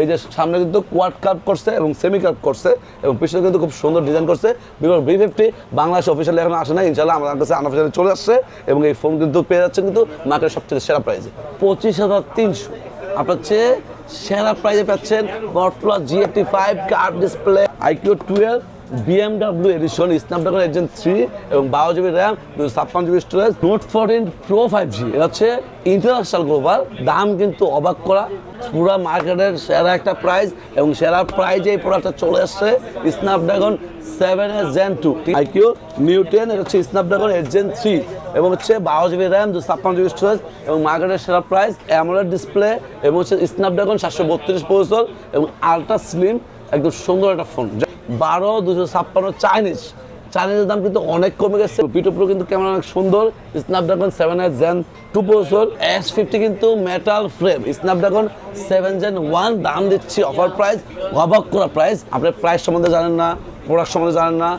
এই যে সামনে কিন্তু কোয়াড কাপ করছে এবং সেমি কাপ করছে এবং পিছনে কিন্তু খুব সুন্দর ডিজাইন করছে। Because B fifty Bangladesh officially এখন আসে না ইনশাল্লাহ আমার কাছে আনঅফিসিয়ালি চলে আসছে এবং এই ফোন কিন্তু পেয়ে যাচ্ছে কিন্তু মার্কেটের সবচেয়ে সেরা প্রাইজে পঁচিশ হাজার তিনশো। আপনার চেয়ে সেরা প্রাইজে পাচ্ছেন বটপ্লাস G eighty five curved display iQOO twelve BMW edition Snapdragon agent three এবং বারো জিবি র্যাম দুশো ছাপ্পান্ন GB storage Note fourteen Pro five G এটা হচ্ছে ইন্টারন্যাশনাল গ্লোবাল দাম কিন্তু অবাক করা। পুরো মার্কেটের সেরা একটা প্রাইস এবং সেরা প্রাইজে এই প্রোডাক্টটা চলে আসছে Snapdragon seven S gen two iQOO Neo ten এটা হচ্ছে স্ন্যাপড্রাগন এইট জেন থ্রি এবং হচ্ছে বারো জিবি র্যাম দুশো ছাপ্পান্ন জিবি স্টোরেজ এবং মার্কেটের সেরা প্রাইস অ্যামোলেড ডিসপ্লে এবং হচ্ছে স্ন্যাপড্রাগন সাতশো বত্রিশ প্রসেসর এবং আলট্রা স্লিম একদম সুন্দর একটা ফোন বারো, দুশো ছাপ্পান্ন চাইনিজ চাইনিজের দাম কিন্তু অনেক কমে গেছে। পিটো প্রো কিন্তু ক্যামেরা অনেক সুন্দর। Snapdragon seven S gen two processor S fifty কিন্তু metal frame Snapdragon seven gen one দাম দিচ্ছি অফার প্রাইস অবাক করা প্রাইস আপনি প্রাইস সম্বন্ধে জানেন না প্রোডাক্ট সম্বন্ধে জানেন না।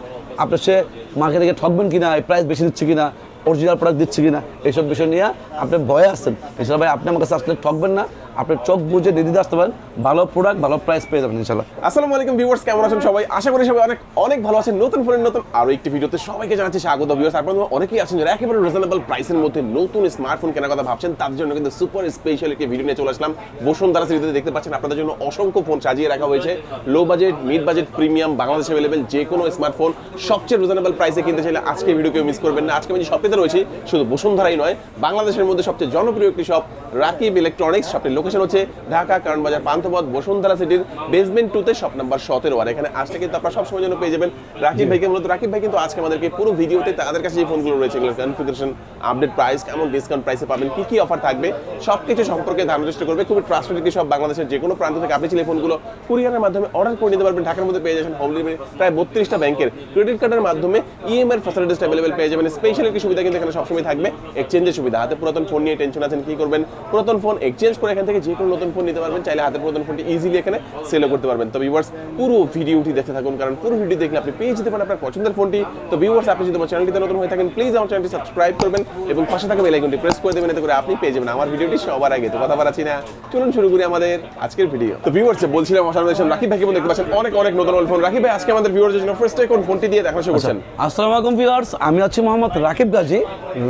আপনি সে মার্কেটে গিয়ে ঠকবেন কিনা, এই প্রাইস বেশি দিচ্ছে কিনা অরিজিনাল প্রোডাক্ট দিচ্ছে কিনা, এইসব বিষয় নিয়ে আপনি ভয়ে আসছেন এছাড়া ভাই, আপনি আমার কাছে আসলে ঠকবেন না। আপনি চোখ বুঝে নিদিতে আসতে পারেন, ভালো প্রোডাক্ট ভালো প্রাইস পেয়ে যাবেন ইনশাল্লাহ আসসালামু আলাইকুম ভিউয়ার্স কেমন আছেন সবাই? আশা করি সবাই অনেক অনেক ভালো আছেন। নতুন ফোনের নতুন আরও একটি ভিডিওতে সবাইকে জানাচ্ছি স্বাগত ভিউয়ার্স আপনারা অনেকেই আছেন যারা একেবারে রিজনেবল প্রাইসের মধ্যে নতুন স্মার্টফোন কেনার কথা ভাবছেন, তার জন্য কিন্তু সুপার স্পেশাল একটি ভিডিও নিয়ে চলে আসলাম। বসুন্ধরা সিরিজে দেখতে পাচ্ছেন আপনাদের জন্য অসংখ্য ফোন সাজিয়ে রাখা হয়েছে। Low budget mid budget premium বাংলাদেশে অ্যাভেলেবেল যে কোনো স্মার্টফোন সবচেয়ে রিজনেবল প্রাইসে কিনতে চাইলে আজকে ভিডিও কেউ মিস করবেন না। আজকে আমি যে শপটিতে রয়েছি, শুধু বসুন্ধরাই নয়, বাংলাদেশের মধ্যে সবচেয়ে জনপ্রিয় একটি শপ রাকিব ইলেকট্রনিক্স শপটির লোকেশন হচ্ছে ঢাকা কারণ বাজার পান্থপথ বসুন্ধরা সিটির বেসমেন্ট টুতে শপ নাম্বার সতেরো। আর এখানে আসলে কিন্তু আপনারা সবসময় জন্য পেয়ে যাবেন রাকিব ভাইকে। মূলত রাকিব ভাই কিন্তু আজকে আমাদেরকে পুরো ভিডিওতে তাদের কাছে যে ফোনগুলো রয়েছে এগুলোর কনফিগারেশন আপডেট প্রাইস কেমন ডিসকাউন্ট প্রাইসে পাবেন কি কি অফার থাকবে সব কিছু সম্পর্কে ধারণার চেষ্টা করবে। খুবই ট্রাস্টেড একটি সব বাংলাদেশের যে কোনো প্রান্ত থেকে আপনি ছেলে ফোনগুলো কুরিয়ারের মাধ্যমে অর্ডার করে নিতে পারবেন। ঢাকার মধ্যে পেয়ে যাবেন হোম ডেলিভারি প্রায় বত্রিশটা ব্যাংকের ক্রেডিট কার্ডের মাধ্যমে ইএমআই ফ্যাসিলিটিস অ্যাভেলেবল পেয়ে যাবেন। স্পেশাল একটি সুবিধা কিন্তু এখানে সবসময় থাকবে এক্সচেঞ্জের সুবিধা। হাতে পুরাতন ফোন নিয়ে টেনশন আছেন কি করবেন? পুরাতন ফোন এক্সচেঞ্জ করে এখান থেকে যে কোনো নতুন ফোন নিতে পারবেন, চাইলে হাতে পুরাতন ফোনটি ইজিলি এখানে সেলও করতে পারবেন। তো ভিউয়ার্স পুরো ভিডিওটি দেখতে থাকুন, কারণ পুরো ভিডিও দেখলে আপনি পেয়ে যেতে পারেন আপনার পছন্দের ফোনটি তো ভিউয়ার্স আপনি যদি আমার চ্যানেলটিতে নতুন হয়ে থাকেন প্লিজ আমার চ্যানেলটি সাবস্ক্রাইব করবেন এবং পাশে থাকা বেল আইকনটি প্রেস করে দেবেন, এতে করে আপনি পেয়ে যাবেন আমার ভিডিওটি সবার আগে। তো কথা বাড়াচ্ছি না, চলুন শুরু করি আমাদের আজকের ভিডিও তো ভিউয়ার্স বলছিলাম, আমার রাকিব ভাইকে দেখতে পাচ্ছেন? অনেক অনেক নতুন ফোন রাকিব ভাই, আজকে আমাদের ভিউয়ার্সের জন্য ফার্স্ট কোন ফোনটি দিয়ে দেখানো শুরু করছেন? আসসালামু আলাইকুম ভিউয়ার্স আমি আছি মোহাম্মদ রাকিব গাজী,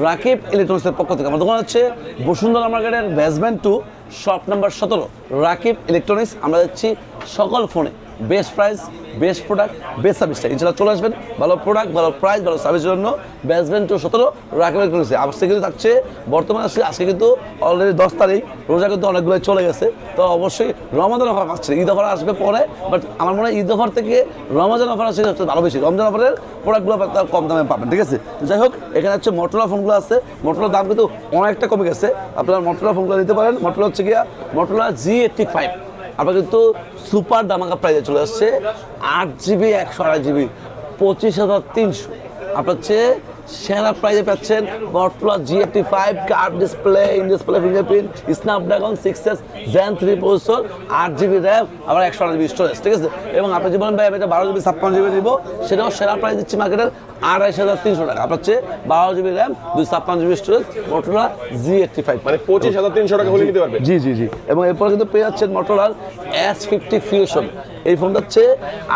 রাকিব ইলেকট্রনিক্সের পক্ষ থেকে। আমার দোকান হচ্ছে বসুন্ধরা মার্কেটের বেসমেন্ট টু শপ নাম্বার সতেরো রাকিব ইলেকট্রনিক্স। আমরা যাচ্ছি সকল ফোনে। Best price, best product, best সার্ভিসটা ইনশাল্লাহ চলে আসবেন। ভালো প্রোডাক্ট, ভালো প্রাইস ভালো সার্ভিসের জন্য বেসমেন্ট টু সতেরো রাকিব ইলেকট্রনিক্স আজকে কিন্তু থাকছে, বর্তমানে আসছে আজকে কিন্তু অলরেডি দশ তারিখ, রোজা কিন্তু অনেকগুলো চলে গেছে। তো অবশ্যই রমাদান অফার আসছে ঈদ অফার আসবে পরে বাট আমার মনে হয় ঈদ অফার থেকে রমাজান অফার আসছে সবচেয়ে ভালো বেশি। রমজান অফারের প্রোডাক্টগুলো আপনার কম দামে পাবেন, ঠিক আছে? যাই হোক, এখানে হচ্ছে মটোলা ফোনগুলো আছে। মোটরলার দাম কিন্তু অনেকটা কমে গেছে। আপনারা মটোলা ফোনগুলো নিতে পারেন। মোটরলা হচ্ছে গিয়া মোটরলা জি এইটটি ফাইভ আপনার কিন্তু সুপার দামাকা প্রাইজে চলে আসছে আট জিবি একশো আড়াই জিবি পঁচিশ হাজার তিনশো। আপনার হচ্ছে সেরা প্রাইজে পাচ্ছেন বটপ্লা G eighty five curved display in display fingerprint Snapdragon six S gen three processor আট জিবি র্যাম আবার একশো আট জিবি স্টোরেজ ঠিক আছে? এবং আপনি যে বলেন ভাই, আমি এটা বারো জিবি ছাপ্পান্ন জিবি নিব, সেটাও সেরা প্রাইস দিচ্ছি মার্কেটের আড়াইশ হাজার তিনশো টাকা। আপনার হচ্ছে বারো জিবি র্যাম দুই ছাপ্পান্ন GB storage Motorola G eighty five মানে পঁচিশ হাজার তিনশো টাকা হলে নিতে পারবেন জি জি জি। এবং এরপরে কিন্তু পেয়ে যাচ্ছেন মোটরলার এস ফিফটি ফিউশন এই ফোনটা হচ্ছে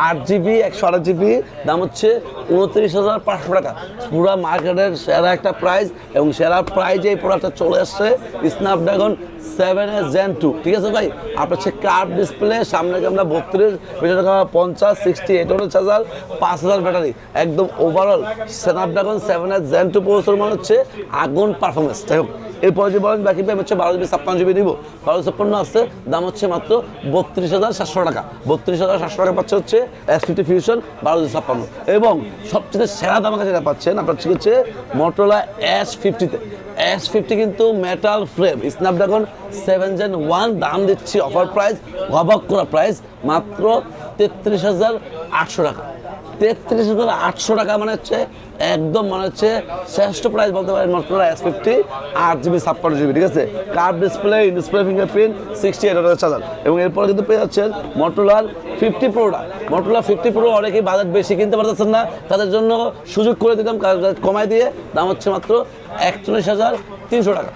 আট জিবি একশো আট জিবি দাম হচ্ছে উনত্রিশ হাজার পাঁচশো টাকা। পুরো মার্কেটের সেরা একটা প্রাইস এবং সেরা প্রাইজে এই প্রোডাক্টটা চলে আসছে Snapdragon seven S gen two ঠিক আছে ভাই? আপনার হচ্ছে কার্ভ ডিসপ্লে সামনে ক্যামেরা বত্রিশ পঞ্চাশ সিক্সটি এইট হান্ড্রেড হাজার পাঁচ হাজার ব্যাটারি একদম overall Snapdragon seven S gen two processor মানে হচ্ছে আগুন পারফরমেন্স যাই হোক, এরপরে যে বলেন, বাকি পেয়ে হচ্ছে বারো জিবি ছাপ্পান্ন জিবি নিব বারো ছাপ্পান্ন আসছে দাম হচ্ছে মাত্র বত্রিশ হাজার সাতশো টাকা। বত্রিশ হাজার সাতশো টাকা পাচ্ছে হচ্ছে এস ফিফটি ফিউশন বারো জিবি ছাপ্পান্ন। এবং সবচেয়ে সেরা দাম যেটা পাচ্ছেন, আপনার ঠিক হচ্ছে মোটরলা এস ফিফটিতে এস ফিফটি কিন্তু metal frame Snapdragon seven gen one দাম দিচ্ছি অফার প্রাইস অবাক করা প্রাইস মাত্র তেত্রিশ হাজার আটশো টাকা। তেত্রিশ হাজার আটশো টাকা মানে হচ্ছে একদম মানে হচ্ছে শ্রেষ্ঠ প্রাইস বলতে পারেন মোটরোলা এস ফিফটি আট জিবি ছাপ্পান্ন জিবি ঠিক আছে? Curve display display fingerprint sixty eight হাজার চালান এবং এরপরে কিন্তু পেয়ে যাচ্ছেন মোটরোলার ফিফটি প্রোটা মোটরোলা ফিফটি প্রো অনেকেই বাজেট বেশি কিনতে পারতেছেন না। তাদের জন্য সুযোগ করে দিতাম কমাই দিয়ে দাম হচ্ছে মাত্র একচল্লিশ হাজার তিনশো টাকা।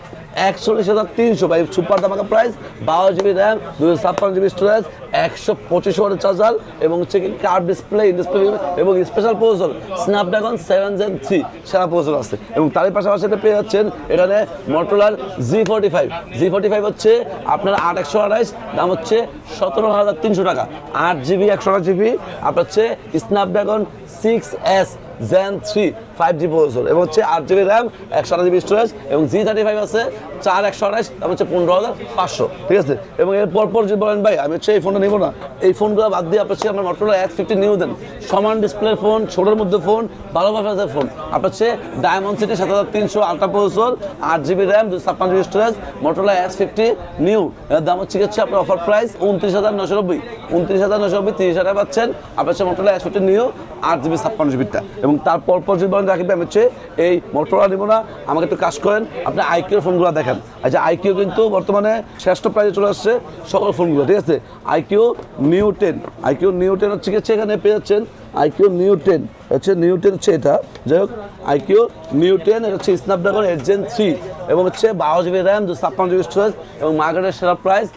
একচল্লিশ হাজার তিনশো। বাই সুপার দামাকা প্রাইস বারো জিবি র্যাম দুশো ছাপ্পান্ন জিবি স্টোরেজ একশো পঁচিশ ওয়াটের চার্জার এবং হচ্ছে কি ডিসপ্লে ডিসপ্লে এবং special processor Snapdragon seven gen three সেরা প্রসেসর আছে। এবং তারই পাশাপাশি এটা পেয়ে যাচ্ছেন এখানে মোটরলার G forty five G forty five হচ্ছে আপনার আট একশো আঠাইশ দাম হচ্ছে সতেরো হাজার তিনশো টাকা। আট জিবি, একশো আঠাশ জিবি, আপনার হচ্ছে Snapdragon six S gen three five G processor, এবং হচ্ছে আট জিবি র্যাম একশো আঠাশ জিবি স্টোরেজ এবং জি থার্টি ফাইভ আছে চার একশো আঠাশ দাম হচ্ছে পনেরো হাজার পাঁচশো, ঠিক আছে? এবং এর পরপর যদি বলেন, ভাই, আমি হচ্ছে এই ফোনটা নিবো না। এই ফোনগুলো বাদ দিয়ে আপনার আমার মোটরলা এক্স ফিফটি নিউ দেন। সমান ডিসপ্লের ফোন ছোটোর মধ্যে ফোন বারো পাঁচ ফোন আপনার হচ্ছে ডায়মন্ড সিটি সাত হাজার তিনশো আলট্রা প্রসেসর, আট জিবি র্যাম দুশো ছাপ্পান্ন GB storage Motorola X fifty Neo এর দাম হচ্ছে কি হচ্ছে আপনার অফার প্রাইস উনত্রিশ হাজার নশো নব্বই। উনত্রিশ হাজার নশো নব্বই, তিরিশ হাজার পাচ্ছেন আপনার হচ্ছে মোটরলা এক্স ফিফটি নিউ আট জিবি ছাপ্পান্ন জিবিটা এবং তারপর পর যদি রাখবেন, আমি হচ্ছে এই মোটরলা নিব না। আমাকে একটু কাজ করেন, আপনি আইকিউর ফোনগুলো দেখেন। আচ্ছা আইকিউ কিন্তু বর্তমানে শ্রেষ্ঠ প্রাইজে চলে আসছে সকল ফোনগুলো, ঠিক আছে? IQOO Neo ten iQOO Neo ten হচ্ছে কি এখানে পেয়ে যাচ্ছেন আইকিউ নিউ টেন হচ্ছে নিউ টেন হচ্ছে এটা। যাই হোক আইকিউ নিউ টেন এটা হচ্ছে স্ন্যাপড্রাগন এইট জেন থ্রি এবং হচ্ছে বারো জিবি র্যাম দুশো ছাপ্পান্ন জিবি স্টোরেজ এবং মার্কেটের সেরা প্রাইস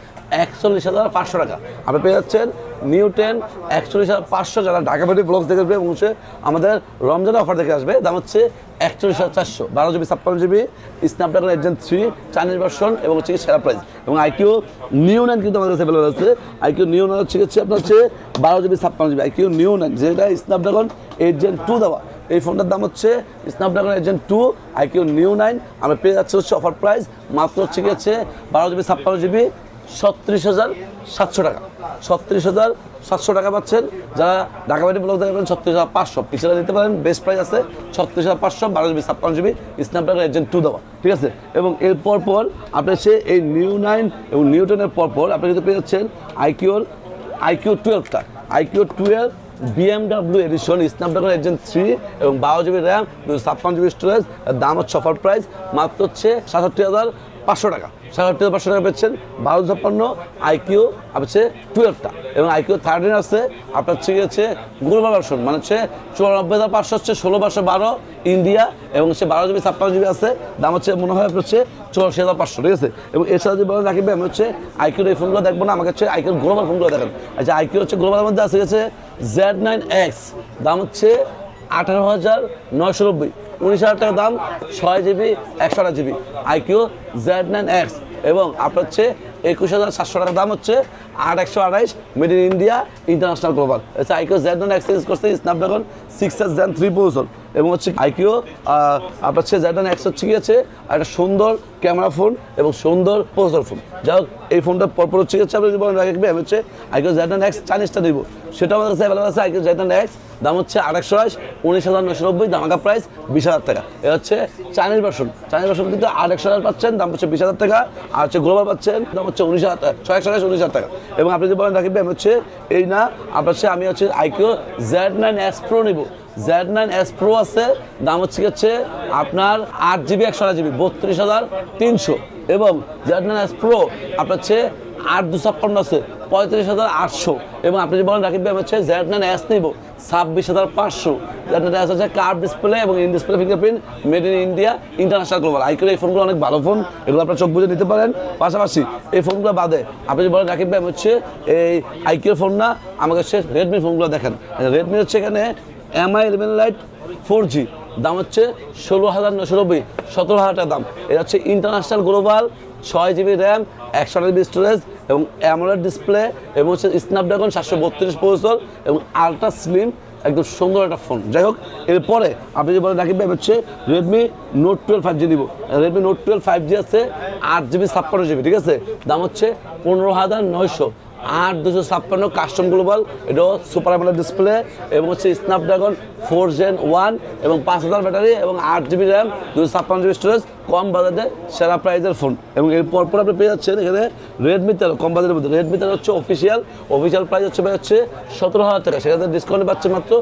একচল্লিশ হাজার পাঁচশো টাকা। আপনি পেয়ে যাচ্ছেন নিউ টেন একচল্লিশ হাজার পাঁচশো যারা ঢাকা পাটি ব্লগস দেখে আসবে এবং আমাদের রমজানের অফার দেখে আসবে। দাম হচ্ছে একচল্লিশ হাজার চারশো। বারো জিবি, ছাপ্পান্ন জিবি স্ন্যাপড্রাগন এজেন্ট থ্রি চাইনিজ ভার্সন এবং হচ্ছে সেরা প্রাইস এবং আইকিউ নিউ নাইন কিন্তু আমাদের কাছে অ্যাভেলেবল আছে। আইকিউ নিউ নাইন হচ্ছে হচ্ছে আপনার হচ্ছে বারো জিবি, ছাপ্পান্ন জিবি। আইকিউ নিউ নাইন যেটা স্ন্যাপড্রাগন এজেন্ট টু দেওয়া। এই ফোনটার দাম হচ্ছে স্ন্যাপড্রাগন এজেন্ট টু আইকিউ নিউ নাইন আমরা পেয়ে যাচ্ছে হচ্ছে অফার প্রাইস মাত্র হচ্ছে কি হচ্ছে বারো জিবি, ছাপ্পান্ন জিবি ছত্রিশ হাজার সাতশো টাকা। ছত্রিশ হাজার সাতশো টাকা পাচ্ছেন যারা ঢাকা বাড়ি ব্লক দেখবেন ছত্রিশ হাজার পাঁচশো। পিছনে নিতে পারেন বেস্ট প্রাইস আছে ছত্রিশ হাজার পাঁচশো বারো জিবি ছাপ্পান্ন জিবি স্ন্যাপড্রাগন এজেন্ট টু দেওয়া। ঠিক আছে? এবং এর পর আপনার সে এই নিউ নাইন এবং নিউ টেনের পর পর আপনি যদি পেয়ে যাচ্ছেন আইকিউর iQOO টুয়েলভটা iQOO twelve BMW edition Snapdragon agent three এবং বারো জিবি র্যাম দুশো ছাপ্পান্ন জিবি স্টোরেজ দাম হচ্ছে অফার প্রাইস মাত্র হচ্ছে সাতষট্টি হাজার পাঁচশো টাকা। সাতষট্টি হাজার পাঁচশো টাকা পেয়েছেন। বারো ছাপ্পান্ন আইকিউ হচ্ছে টুয়েলভটা এবং আইকিউ থার্টিন আছে। আপনার হচ্ছে হচ্ছে গ্লোবাল ভার্সন মানে হচ্ছে চুরানব্বই হাজার পাঁচশো হচ্ছে ষোলো পাঁচশো বারো ইন্ডিয়া এবং হচ্ছে বারো জিবি, ছাপ্পান্ন জিবি আছে। দাম হচ্ছে মনে হয় আপনার হচ্ছে চুরাশি হাজার পাঁচশো, ঠিক আছে? এবং এছাড়া যদি বলেন রাখবে আমি হচ্ছে আইকিউর এই ফোনগুলো দেখব না, আমাকে হচ্ছে আইকিউর গ্লোবাল ফোনগুলো দেখেন। আচ্ছা আইকিউ হচ্ছে গ্লোবালের মধ্যে আছে গেছে জেড নাইন এক্স দাম হচ্ছে আঠারো হাজার নয়শো নব্বই। উনিশ হাজার টাকা দাম, ছয় জিবি, একশো আট GB. IQOO Z nine X এবং আপনার হচ্ছে একুশ হাজার সাতশো টাকা দাম হচ্ছে আট একশো আঠাইশ made in India international global আচ্ছা আইকিউ জেড নাইন এক্সচেঞ্জ করছে Snapdragon six S gen three processor এবং হচ্ছে আইকিউ আপনার হচ্ছে জেড নাইন এক্স হচ্ছে কি আছে? একটা সুন্দর ক্যামেরা ফোন এবং সুন্দর প্রসেসর ফোন যাই হোক, এই ফোনটা পরপর হচ্ছে হচ্ছে আপনি বলেন রাখবে আমি হচ্ছে আইকিউ জেড নাইন এক্স চাইনিজটা দিব। সেটা আমাদের কাছে অ্যাভেলেবল আছে আইকিউ জেড নাইন এক্স দাম হচ্ছে আঠাশশো আঠাশ উনিশ হাজার নশো নব্বই দামাকা প্রাইস বিশ হাজার টাকা। এটা হচ্ছে চাইনিজ ভার্সন চাইনিজ ভার্সন কিন্তু আট একশো হাজার পাচ্ছেন, দাম হচ্ছে বিশ হাজার টাকা। আর হচ্ছে গ্লোবাল পাচ্ছেন, দাম হচ্ছে উনিশ হাজার টাকা, ছয় একশো উনিশ হাজার টাকা। এবং আপনি যদি বলেন রাখবে আমি হচ্ছে এই না, আপনার সে, আমি হচ্ছে iQOO Z nine S pro নিব। জ্যাড নাইন এস প্রো আছে, দাম হচ্ছে হচ্ছে আপনার আট জিবি একশো আট জিবি বত্রিশ হাজার তিনশো। এবং জেড নাইন এস প্রো আপনার হচ্ছে আট দু ছাপ্পান্ন আছে, পঁয়ত্রিশ হাজার আটশো। এবং আপনি যদি বলেন, রাকিব ভাই হচ্ছে জেড নাইন এস নিব। ছাব্বিশ হাজার পাঁচশো। নাইন হচ্ছে ডিসপ্লে এবং in display fingerprint made in India international global আইকিউর এই ফোনগুলো অনেক ভালো ফোন এগুলো আপনার চোখ বুঝে নিতে পারেন। পাশাপাশি এই ফোনগুলো বাদে, আপনি যদি বলেন রাকিব ভাই হচ্ছে এই আইকিউর ফোন না, আমাকে হচ্ছে রেডমি ফোনগুলো দেখেন। রেডমি হচ্ছে এখানে Mi eleven lite four G দাম হচ্ছে ষোলো হাজার নশো নব্বই, সতেরো হাজার টাকা দাম। এটা হচ্ছে ইন্টারন্যাশনাল গ্লোবাল ছয় জিবি র্যাম একশো জিবি স্টোরেজ এবং অ্যামোলেড ডিসপ্লে এবং হচ্ছে স্ন্যাপড্রাগন সাতশো বত্রিশ প্রসেসর এবং আলট্রা স্লিম একদম সুন্দর একটা ফোন যাই হোক, এরপরে আপনি যে বলেন রাকিব ভাই, হচ্ছে Redmi Note twelve five G নিব। Redmi Note twelve five G আছে, আট জিবি ছাপ্পান্ন জিবি ঠিক আছে? দাম হচ্ছে পনেরো হাজার নয়শো। আট দুশো ছাপ্পান্ন কাস্টম গ্লোবাল এটাও সুপার অ্যামোলেড ডিসপ্লে এবং হচ্ছে স্ন্যাপড্রাগন ফোর জেন ওয়ান এবং পাঁচ হাজার ব্যাটারি এবং আট জিবি র্যাম দুশো ছাপ্পান্ন জিবি স্টোরেজ কম বাজেটে সেরা প্রাইজের ফোন এবং এর পর আপনি পেয়ে যাচ্ছেন এখানে রেডমি তেরো, কম বাজেটের মধ্যে। রেডমি তেরো হচ্ছে অফিসিয়াল অফিসিয়াল প্রাইস হচ্ছে ভাই হচ্ছে সতেরো হাজার টাকা। সেখানে ডিসকাউন্ট পাচ্ছে মাত্র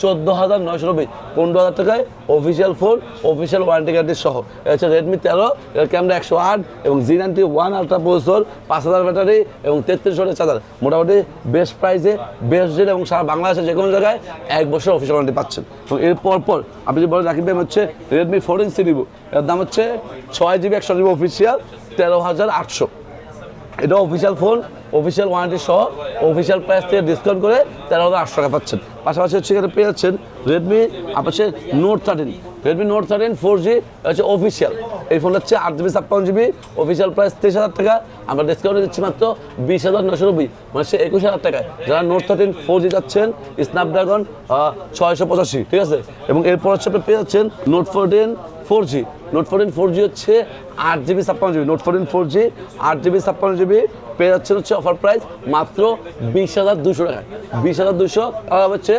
চোদ্দ হাজার নয়শো নব্বই। পনেরো হাজার টাকায় official phone official warranty guarantee সহ। এটা হচ্ছে রেডমি তেরো, এর ক্যামেরা একশো আট এবং G ninety one ultra processor পাঁচ হাজার ব্যাটারি এবং তেত্রিশ চার্জার হাজার মোটামুটি বেস্ট প্রাইসে বেস্ট রেট এবং সারা বাংলাদেশে যে কোনো জায়গায় এক বছর অফিসিয়াল ওয়ারেন্টি পাচ্ছেন। এবং এর পর আপনি যে বলেন ভাই হচ্ছে রেডমি ফোরটিন সি নিব, এর দাম হচ্ছে ছয় জিবি একশো জিবি অফিসিয়াল তেরো হাজার আটশো। এটা অফিসিয়াল ফোন অফিসিয়াল ওয়ারেন্টি সহ অফিসিয়াল প্রাইস থেকে ডিসকাউন্ট করে তেরো হাজার আটশো টাকা পাচ্ছেন। পাশাপাশি হচ্ছে এখানে পেয়ে যাচ্ছেন রেডমি আপনার Note thirteen Redmi Note thirteen four G হচ্ছে অফিসিয়াল এই ফোনটা হচ্ছে আট জিবি ছাপ্পান্ন জিবি অফিসিয়াল প্রাইস তেইশ হাজার টাকা। আমরা ডিসকাউন্ট দিচ্ছি মাত্র বিশ হাজার নশো নব্বই মানে সে একুশ হাজার টাকায়। যারা নোট থার্টিন ফোর জি যাচ্ছেন স্ন্যাপড্রাগন ছয়শো পঁচাশি, ঠিক আছে? এবং এরপর হচ্ছে আপনি পেয়ে যাচ্ছেন Note fourteen four G Note fourteen four G হচ্ছে আট জিবি ছাপ্পান্ন GB Note fourteen four G আট জিবি ছাপ্পান্ন জিবি পেয়ে যাচ্ছেন হচ্ছে অফার প্রাইস মাত্র বিশ হাজার দুশো টাকায়। বিশ হাজার দুশো আর হচ্ছে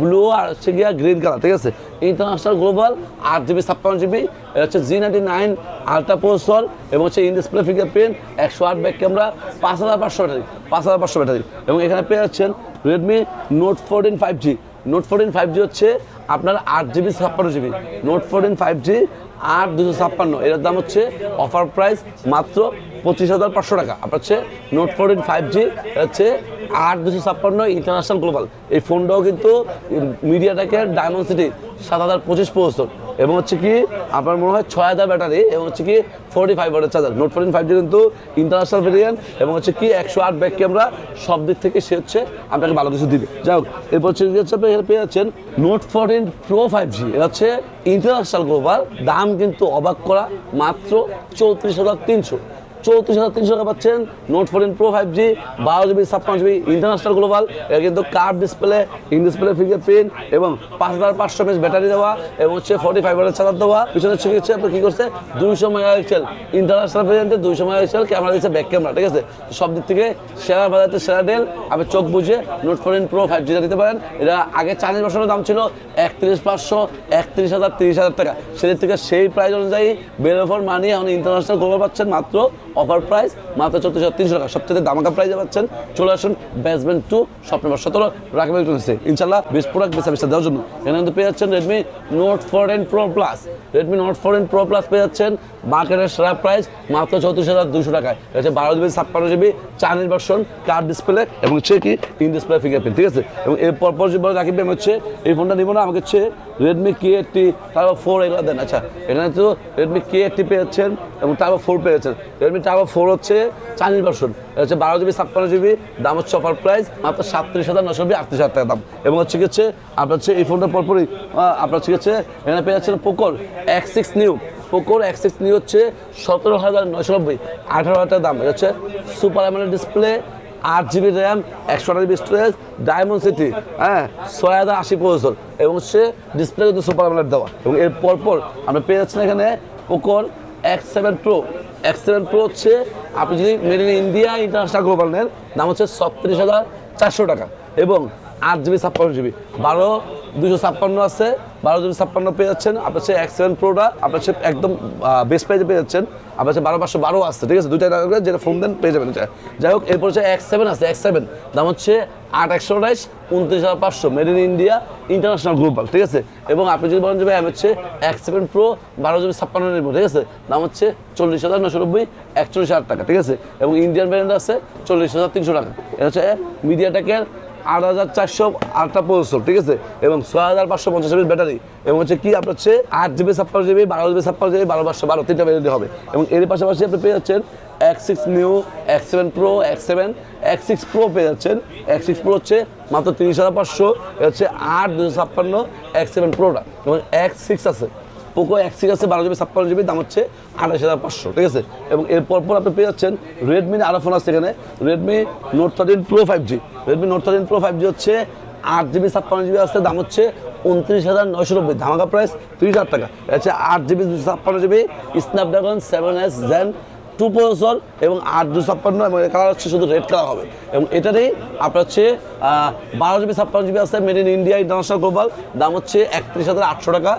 ব্লু আর হচ্ছে গিয়া গ্রিন কালার ঠিক আছে? ইন্টারন্যাশনাল গ্লোবাল আট জিবি ছাপ্পান্ন জিবি হচ্ছে G ninety nine ultra processor এবং হচ্ছে ইন ডিসপ্লে ফিঙ্গারপ্রিন্ট একশো আট ব্যাক ক্যামেরা পাঁচ হাজার পাঁচশো ব্যাটারি, পাঁচ হাজার পাঁচশো ব্যাটারি। এবং এখানে পেয়ে যাচ্ছেন Redmi Note fourteen five G Note fourteen five G হচ্ছে আপনার আট জিবি ছাপ্পান্ন GB Note fourteen five G আট, দুশো ছাপ্পান্ন। এটার দাম হচ্ছে অফার প্রাইস মাত্র পঁচিশ হাজার পাঁচশো টাকা। আপনার হচ্ছে নোট ফোরটিন ফাইভ জি হচ্ছে আট, দুশো ছাপ্পান্ন ইন্টারন্যাশনাল গ্লোবাল এই ফোনটাও কিন্তু মিডিয়াটাকে ডায়মন্ড সিটি সাত হাজার পঁচিশ প্রসেসর এবং হচ্ছে কি, আপনার মনে হয় ছয় হাজার ব্যাটারি এবং হচ্ছে কি ফোর্টি ফাইভ ওয়াটের charger Note fourteen five G কিন্তু ইন্টারন্যাশনাল ভেরিয়েন্ট এবং হচ্ছে কি একশো আট ব্যাক ক্যামেরা সব দিক থেকে সে হচ্ছে আপনাকে ভালো কিছু দিবে। যাই হোক, এরপর হচ্ছে আপনি পেয়ে যাচ্ছেন Note fourteen pro five G এটা হচ্ছে ইন্টারন্যাশনাল গ্লোবাল দাম কিন্তু অবাক করা মাত্র চৌত্রিশ হাজার তিনশো। চৌত্রিশ হাজার তিনশো টাকা পাচ্ছেন। Note fourteen pro five G বারো জিবি ছাপ্পান্ন জিবি ইন্টারন্যাশনাল গ্লোবাল এটা কিন্তু curve display in display fingerprint এবং পাঁচ হাজার পাঁচশো এমএস ব্যাটারি দেওয়া এবং হচ্ছে ফর্টি ফাইভ হাজার চার্জার দেওয়া। পিছনে কি হচ্ছে আপনি কী করছে? দুইশো মেগাপিক্সেল ইন্টারন্যাশনাল ভেরিয়েন্টে দুইশো মেগাপিক্সেল ক্যামেরা দিচ্ছে ব্যাক ক্যামেরা ঠিক আছে? সব দিক থেকে সেরা বাজাতে সেরা ডেল আপনি চোখ বুঝে নোট ফোরটিন প্রো ফাইভ জিটা দিতে পারেন। এটা আগে চাইনিজ বছরের দাম ছিল একত্রিশ পাঁচশো, একত্রিশ হাজার, তিরিশ হাজার টাকা। সেদিক থেকে সেই প্রাইস অনুযায়ী বের অফার মানি এখন ইন্টারন্যাশনাল গ্লোবাল পাচ্ছেন মাত্র অফার প্রাইস মাত্র হাজার তিনশো টাকা। সবচেয়ে দামাকা প্রাইসে পাচ্ছেন চলে আসুন বেসমেন্ট টু স্বপ্ন নম্বর সতেরো রাখবে ইলেকট্রনিক্সে ইনশাল্লাহ বেশ প্রোডাক্ট বেসা বেসা দেওয়ার জন্য। এখানে কিন্তু পেয়ে যাচ্ছেন Redmi Note four N pro plus Redmi Note four N pro plus পেয়ে যাচ্ছেন মার্কেটের সেরা প্রাইস মাত্র চৌত্রিশ হাজার দুশো টাকায়। হচ্ছে বারো জিবি ছাপ্পান্ন GB Chinese version curved display এবং হচ্ছে কি ইন ডিসপ্লে ফিঙ্গারপ্রিন্ট ঠিক আছে? এবং এর পরপর যে রাখি আমি হচ্ছে, এই ফোনটা নিব না, আমাকে হচ্ছে রেডমি কে এইটটি তারপর ফোর এগুলো দেন। আচ্ছা এখানে তো রেডমি কে এইটটি পেয়ে যাচ্ছেন, এবং তারপর ফোর পেয়ে যাচ্ছেন। রেডমি তারপর ফোর হচ্ছে চাইনিজ ভার্সন হচ্ছে বারো জিবি ছাপ্পান্ন জিবি দাম হচ্ছে অফার প্রাইস মাত্র সাতত্রিশ হাজার নশো জিবি আটত্রিশ হাজার টাকা দাম। এবং হচ্ছে কি হচ্ছে, আপনার হচ্ছে এই ফোনটা পরপরই আপনার হচ্ছে হচ্ছে, এখানে পেয়ে যাচ্ছেন পোকোর এক সিক্স নিউ পোকোর এক সিক্স নিউ হচ্ছে সতেরো হাজার নশো নব্বই, আঠারো হাজার টাকা দাম। এটা হচ্ছে সুপার অ্যামোলেড ডিসপ্লে আট জিবি র্যাম একশো আট জিবি স্টোরেজ ডায়মন্ড সিটি হ্যাঁ ছয় হাজার আশি প্রসেসর এবং হচ্ছে ডিসপ্লে কিন্তু সুপার অ্যামোলেড দেওয়া। এবং এর পরপর আমরা পেয়ে যাচ্ছেন এখানে পোকোর X seven pro X seven pro হচ্ছে, আপনি যদি made in India international global নেন, দাম হচ্ছে ছত্রিশ হাজার চারশো টাকা। এবং আট জিবি, ছাপ্পান্ন জিবি। বারো দুশো ছাপ্পান্ন আছে, বারো জিবি ছাপ্পান্ন পেয়ে যাচ্ছেন। আপনার হচ্ছে এক্স সেভেন প্রোটা আপনার হচ্ছে একদম বেস্ট প্রাইজে পেয়ে যাচ্ছেন। আপনার হচ্ছে বারো পাঁচশো বারো আছে, ঠিক আছে? দুইটা যেটা ফোন দেন, পেয়ে যাবেন। যাই হোক, এরপর হচ্ছে এক্স সেভেন আছে এক্স সেভেন দাম হচ্ছে আট একশো আঠাইশ উনত্রিশ হাজার পাঁচশো। Made in India international global ঠিক আছে? এবং আপনি যদি বলেন যে ভাই হচ্ছে এক্স সেভেন প্রো বারো জিবি, ছাপ্পান্ন নিব, ঠিক আছে? দাম হচ্ছে চল্লিশ হাজার নশো নব্বই, একচল্লিশ হাজার টাকা, ঠিক আছে? এবং ইন্ডিয়ান ব্র্যান্ড আছে, চল্লিশ হাজার তিনশো টাকা। এটা হচ্ছে মিডিয়াটেকের আট হাজার চারশো আটটা প্রসেসর ঠিক আছে? এবং ছয় হাজার পাঁচশো পঞ্চাশ এমএল ব্যাটারি এবং হচ্ছে কি আপনার হচ্ছে আট জিবি ছাপ্পান্ন জিবি বারো জিবি ছাপ্পান্ন জিবি বারো পাঁচশো, বারো, তিনটা ভ্যারিয়েন্ট হবে। এবং এর পাশাপাশি আপনি পেয়ে যাচ্ছেন X six Neo X seven pro X seven X six pro পেয়ে যাচ্ছেন। এক্স সিক্স প্রো হচ্ছে মাত্র তিরিশ হাজার পাঁচশো হচ্ছে আট দুশো ছাপ্পান্ন এক্স সেভেন প্রোটা এবং এক্স সিক্স আছে। পোকো সিক্স আছে, বারো জিবি ছাপ্পান্ন জিবি দাম হচ্ছে আঠাশ হাজার পাঁচশো, ঠিক আছে? এবং এরপর পর আপনি পেয়ে যাচ্ছেন রেডমি আরও ফোন আছে এখানে Redmi Note thirteen pro five G Redmi Note thirteen pro five G হচ্ছে আট জিবি ছাপ্পান্ন জিবি আসতে দাম হচ্ছে উনত্রিশ হাজার নয়শো নব্বই। ধামাকা প্রাইস তিরিশ হাজার টাকা। হচ্ছে আট জিবি ছাপ্পান্ন GB Snapdragon seven S gen two processor এবং আট দু ছাপ্পান্ন এবং কালার হচ্ছে শুধু রেড কালার হবে। এবং এটারই আপনার হচ্ছে বারো জিবি, ছাপ্পান্ন জিবি আছে made in India international global দাম হচ্ছে একত্রিশ হাজার আটশো টাকা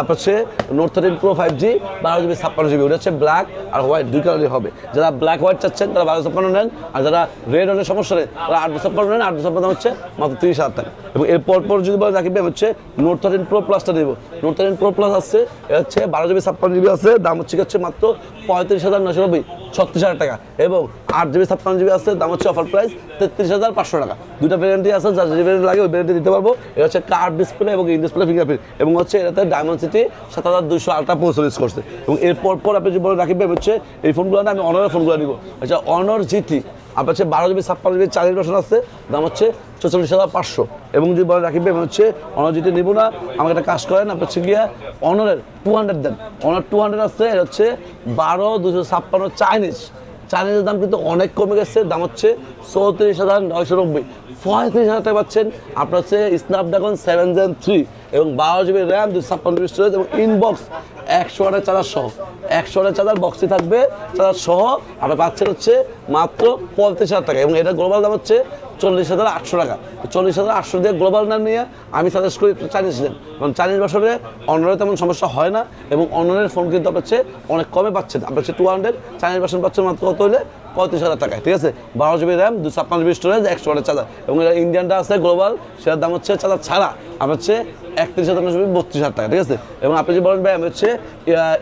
আপনার হচ্ছে Note thirteen pro five G বারো জিবি, ছাপ্পান্ন জিবি। ওটা হচ্ছে ব্ল্যাক আর হোয়াইট দুই কালারই হবে। যারা ব্ল্যাক হোয়াইট চাচ্ছেন, তারা বারো ছাপ্পান্ন নেন। আর যারা রেড হলে সমস্যা নেই, তারা আট দু ছাপ্পান্ন নেন। আট দু ছাপ্পান্ন হচ্ছে মাত্র তিরিশ হাজার টাকা। এবং এর পর যদি বলে রাখি হচ্ছে নোট থার্টিন প্রো প্লাসটা দেবো নোট থার্টিন প্রো প্লাস আছে, এটা হচ্ছে বারো জিবি, ছাপ্পান্ন জিবি আছে, দাম হচ্ছে হচ্ছে মাত্র পঁয়ত্রিশ হাজার নশো নব্বই। ছত্রিশ হাজার টাকা। এবং আট জিবি ছাপ্পান্ন জিবি আছে, দাম হচ্ছে অফার প্রাইস তেত্রিশ হাজার পাঁচশো টাকা। দুটা ভ্যারেন্টি আছে, যার যে ভ্যারেন্টি লাগে ওই ভ্যারেন্টি দিতে পারব। এটা হচ্ছে কার্ড ডিসপ্লে এবং ইন ডিসপ্লে ফিঙ্গারপ্রিন্ট এবং হচ্ছে এটাতে ডায়মন্ড সিটি সাত হাজার দুশো আটটা ইউজ করছে। এবং এরপর পর আপনি যদি বলে রাখবেন হচ্ছে এই ফোনগুলো আমি অনারের ফোনগুলো নিব। আচ্ছা অনর জিটি আপনার হচ্ছে বারো জিবি, ছাপ্পান্ন জিবি, চার ভার্সন আছে। দাম হচ্ছে চৌচল্লিশ হাজার পাঁচশো। এবং যদি বলে রাখি রাখবেন হচ্ছে অনার যদি নিব না, আমাকে একটা কাজ করেন আপনার হচ্ছে গিয়ে অনারের টু হান্ড্রেড দেন। অনার টু হান্ড্রেড আছে এটা হচ্ছে বারো দুশো ছাপ্পান্ন, চাইনিজ। চাইনিজের দাম কিন্তু অনেক কমে গেছে, দাম হচ্ছে চৌত্রিশ হাজার নয়শো নব্বই। পঁয়ত্রিশ হাজার টাকা পাচ্ছেন, আপনার হচ্ছে স্ন্যাপড্রাগন সেভেন জেন থ্রি এবং বারো জিবি র্যাম দুশো ছাপ্পান্ন জিবি স্টোরেজ এবং ইনবক্স একশো ওয়াটের চার্জার সহ। একশো ওয়াটের চার্জার বক্সে থাকবে, চার্জার সহ। আপনি পাচ্ছেন হচ্ছে মাত্র পঁয়ত্রিশ হাজার টাকা এবং এটা গ্লোবাল দাম হচ্ছে চল্লিশ হাজার আটশো টাকা। চল্লিশ হাজার আটশো দিয়ে গ্লোবাল না নিয়ে আমি সাজেস্ট করি চাইনিজ নেন। কারণ চাইনিজ বছরে অনরে তেমন সমস্যা হয় না এবং অনরের ফোন কিন্তু আপনার হচ্ছে অনেক কমে পাচ্ছেন। আপনার হচ্ছে টু হান্ড্রেড চাইনিজ বাসন পাচ্ছেন মাত্র কত হলে পঁয়ত্রিশ হাজার টাকায়, ঠিক আছে? বারো জিবি র্যাম দু ছাপ্পান্ন জিবি স্টোরেজ একশো ওয়াটের চার্জার এবং এটা ইন্ডিয়ানটা আছে গ্লোবাল সেটার দাম হচ্ছে চার্জার ছাড়া। আপনার হচ্ছে একত্রিশ হাজার নশো বত্রিশ হাজার টাকা, ঠিক আছে? এবং আপনি যে বলেন, ভাই, আমি হচ্ছে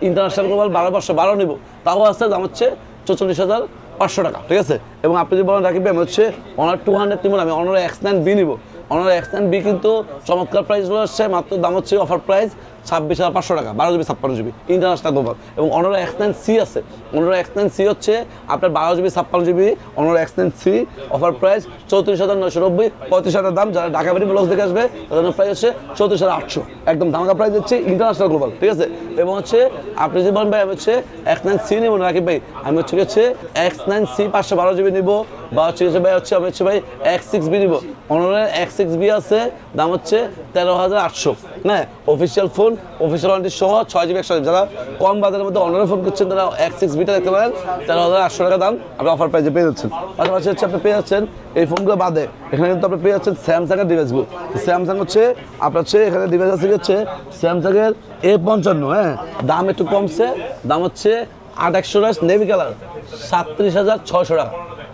ইন্টারন্যাশনাল গ্লোবাল বারো পাঁচশো বারো নিবো। তাও আছে, দাম হচ্ছে চৌচল্লিশ হাজার পাঁচশো টাকা, ঠিক আছে? এবং আপনি যদি বলেন রাখি আমি হচ্ছে অনার টু হান্ড্রেড নিবো আমি অনার এক্স নাইন বি নিবো। অনার এক্স নাইন বি কিন্তু চমৎকার প্রাইস আসছে, মাত্র দাম হচ্ছে অফার প্রাইস ছাব্বিশ হাজার পাঁচশো টাকা, বারো জিবি, ছাপ্পান্ন জিবি ইন্টারন্যাশনাল গ্লোবাল এবং অনার এক্স নাইন সি আছে। অনার এক্স নাইন সি হচ্ছে আপনার বারো জিবি, ছাপ্পান্ন GB Honor X nine C offer price চৌত্রিশ হাজার নয়শো নব্বই, পঁয়ত্রিশ হাজার দাম। যারা ঢাকা বাড়ি ব্লক দেখে আসবে, তাদের প্রাইস হচ্ছে চৌত্রিশ হাজার আটশো। একদম ধামাকা প্রাইস হচ্ছে ইন্টারন্যাশনাল গ্লোবাল ঠিক আছে? এবং হচ্ছে আপনি যদি বলেন ভাই, আমি হচ্ছে এক্স নাইন সি নেব রাকিব ভাই, আমি হচ্ছে হচ্ছে এক্স নাইন সি পাঁচশো বারো জিবি নিবো, বা হচ্ছে হচ্ছে ভাই, হচ্ছে আমি হচ্ছে ভাই এক্স সিক্স বি নিবো। অনারের এক্স সিক্স বি আছে, দাম হচ্ছে তেরো হাজার আটশো। হ্যাঁ অফিসিয়াল ফোন অফিসিয়াল ওয়ারেন্টি সহ ছয় জিবি একশো যারা কম বাজারের মধ্যে অনারের ফোন করছেন, তারা এক্স সিক্স বিটা দেখতে পারেন, তেরো হাজার আটশো টাকা দাম আপনি অফার প্রাইজে পেয়ে যাচ্ছেন। পাশাপাশি হচ্ছে আপনি পেয়ে যাচ্ছেন এই ফোনগুলো বাদে। এখানে কিন্তু আপনি পেয়ে যাচ্ছেন স্যামসাংয়ের ডিভাইসগুলো স্যামসাং হচ্ছে, আপনার হচ্ছে এখানে ডিভাইস আছে হচ্ছে স্যামসাংয়ের এ পঞ্চান্ন হ্যাঁ? দাম একটু কমছে, দাম হচ্ছে আট একশো নেভি কালার সাতত্রিশ হাজার ছয়শো টাকা।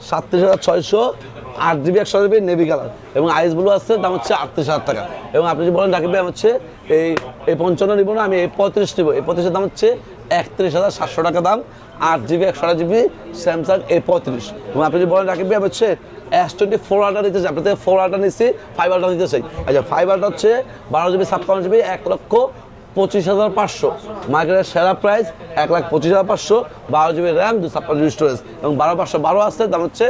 সাতত্রিশ হাজার ছয়শো আট জিবি একশো জিবি নেভি কালার এবং আইস ব্লু আছে দাম হচ্ছে আটত্রিশ হাজার টাকা। এবং আপনি যদি বলেন রাকিব ভাই, হচ্ছে এই এই পঞ্চান্ন নিব না আমি এই পঁয়ত্রিশ নিব। এই পঁয়ত্রিশের দাম হচ্ছে একত্রিশ হাজার সাতশো টাকা দাম আট জিবি একশো জিবি স্যামসাং এ পঁয়ত্রিশ। এবং আপনি যদি বলেন রাকিব ভাই, হচ্ছে এস টোয়েন্টি ফোর আল্ট্রা নিতে চাই আপনার থেকে ফোর আল্ট্রা নিচ্ছি ফাইভ আল্ট্রা নিতে চাই। আচ্ছা ফাইভ আল্ট্রা হচ্ছে বারো জিবি ছাপ্পান্ন জিবি এক লক্ষ পঁচিশ হাজার পাঁচশো। মার্কেটের সেরা প্রাইস এক লাখ পঁচিশ হাজার পাঁচশো বারো জিবি র্যাম দু ছাপ্পান্ন জিবি স্টোরেজ এবং বারো পাঁচশো বারো আসছে দাম হচ্ছে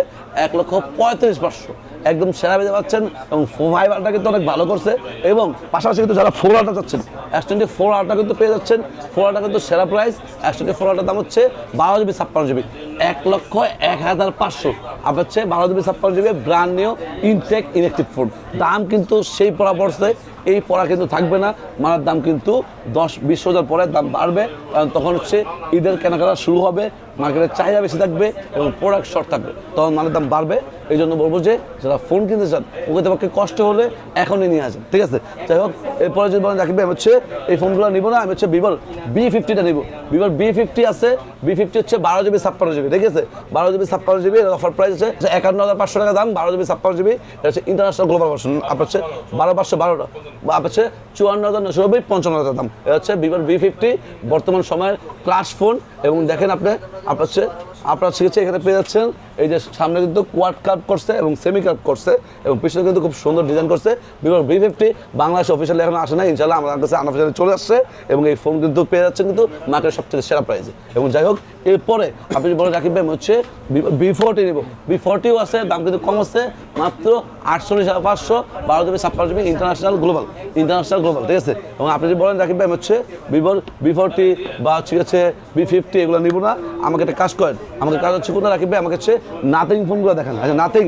এক লক্ষ পঁয়ত্রিশ পাঁচশো। একদম সেরা পেতে পাচ্ছেন এবং ফাইভ আলটা কিন্তু অনেক ভালো করছে। এবং পাশাপাশি কিন্তু যারা ফোর আলটা চাচ্ছেন এক্স টোয়েন্টি ফোর আলটা কিন্তু পেয়ে যাচ্ছেন। ফোর আলটা কিন্তু সেরা প্রাইস এক্স টোয়েন্টি ফোর আলটার দাম হচ্ছে বারো জিবি ছাপ্পান্ন জিবি। এক লক্ষ এক হাজার পাঁচশো। আপনার হচ্ছে বারো জিবি ছাপ্পান্ন GB brand new intact electric phone দাম কিন্তু সেই পড়া পড়ছে, এই পড়া কিন্তু থাকবে না। মালার দাম কিন্তু দশ, বিশ হাজার পরে দাম বাড়বে। কারণ তখন হচ্ছে ঈদের কেনাকাটা শুরু হবে। মার্কেটের চাহিদা বেশি থাকবে এবং প্রোডাক্ট শর্ট থাকবে। তখন মালের দাম বাড়বে। এই জন্য বলব যে, যারা ফোন কিনতে চান ওকে পক্ষে কষ্ট হলে এখনই নিয়ে আসেন, ঠিক আছে? যাই হোক, এরপরে যদি বলেন রাখবে আমি হচ্ছে এই ফোনগুলো নিবো না, আমি হচ্ছে ভিভোর বি ফিফটিটা নিবো। ভিভোর বি ফিফটি আছে বি ফিফটি হচ্ছে বারো জিবি ছাপ্পান্ন জিবি ঠিক আছে? বারো জিবি ছাপ্পান্ন জিবি অফার প্রাইস আছে একান্ন হাজার পাঁচশো টাকা দাম, বারো জিবি ছাপ্পান্ন জিবি এটা হচ্ছে ইন্টারন্যাশনাল গ্লোবাল ভার্সন আপনার হচ্ছে বারো পাঁচশো বারোটা, বা আপনার হচ্ছে চুয়ান্ন হাজার নশো নব্বই পঞ্চান্ন হাজার দাম। এটা হচ্ছে ভিভোর বি ফিফটি বর্তমান সময়ের ক্লাস ফোন এবং দেখেন আপনি, আপনার হচ্ছে আপনার শিখেছে এখানে পেয়ে যাচ্ছেন। এই যে সামনে কিন্তু কোয়াড কার্ভ করছে এবং সেমি কার্ভ করছে এবং পিছনে কিন্তু খুব সুন্দর ডিজাইন করছে। ভিভোর বি ফিফটি বাংলাদেশ অফিসিয়ালি এখন আসে না ইনশাল্লাহ আমার কাছে আনঅফিসিয়ালি চলে আসছে এবং এই ফোন কিন্তু পেয়ে যাচ্ছেন কিন্তু মার্কেটের সবচেয়ে সেরা প্রাইসে এবং যাই হোক, এরপরে আপনি বলে রাখিব ভাই হচ্ছে বি ফোরটি নিব। বি ফোরটিও আছে, দাম কিন্তু কম আছে, মাত্র আটচল্লিশ হাজার পাঁচশো, বারো জিবি ছাপ্পান্ন GB international global international global ঠিক আছে? এবং আপনি যদি বলেন রাখিব ভাই হচ্ছে ভিভোর বি ফোরটি বা ঠিক আছে বি ফিফটি এগুলো নিব না। আমাকে একটা কাজ করেন আমাকে কাজ হচ্ছে কোথায়? রাখিবে আমাকে হচ্ছে নাথিং ফোনগুলো দেখেন। আচ্ছা Nothing